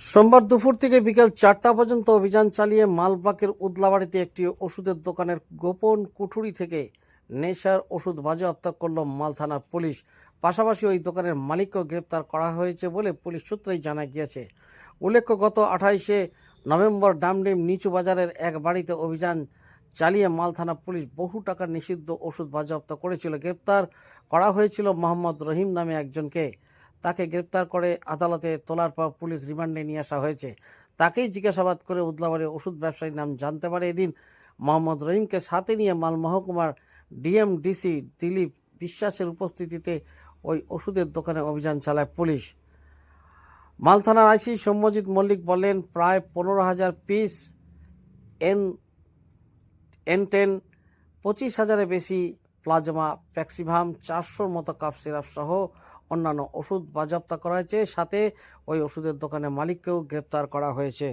সোমবার দুপুর থেকে বিকেল চারটা পর্যন্ত অভিযান চালিয়ে মালবাকের উদলাবাড়িতে একটি ওষুধের দোকানের গোপন কুঠুরি থেকে নেশার ওষুধ বাজেয়াপ্ত করল মাল থানার পুলিশ। পাশাপাশি ওই দোকানের মালিককেও গ্রেপ্তার করা হয়েছে বলে পুলিশ সূত্রেই জানা গিয়েছে। উল্লেখ্য, গত আঠাইশে নভেম্বর ডামডিম নিচু বাজারের এক বাড়িতে অভিযান চালিয়ে মাল থানা পুলিশ বহু টাকার নিষিদ্ধ ওষুধ বাজেয়াপ্ত করেছিল। গ্রেপ্তার করা হয়েছিল মোহাম্মদ রহিম নামে একজনকে। তাকে গ্রেপ্তার করে আদালতে তোলার পর পুলিশ রিমান্ডে নিয়ে আসা হয়েছে। তাকেই জিজ্ঞাসাবাদ করে উদলাবাড়ি ওষুধ ব্যবসায়ীর নাম জানতে পারে এদিন। মোহাম্মদ রহিমকে সাথে নিয়ে মাল মহকুমার ডিএমডিসি দিলীপ বিশ্বাসের উপস্থিতিতে ওই ওষুধের দোকানে অভিযান চালায় পুলিশ। মাল থানার আইসি সৌম্যজিৎ মল্লিক বলেন, প্রায় পনেরো হাজার পিস এন এন টেন পঁচিশ হাজারের বেশি প্লাজমা, প্যাক্সিভাম, চারশোর মতো কাপ সিরাপ সহ অন্যান্য ওষুধ বাজেয়াপ্ত করা হয়েছে। সাথে ওই ওষুধের দোকানের মালিককেও গ্রেপ্তার করা হয়েছে।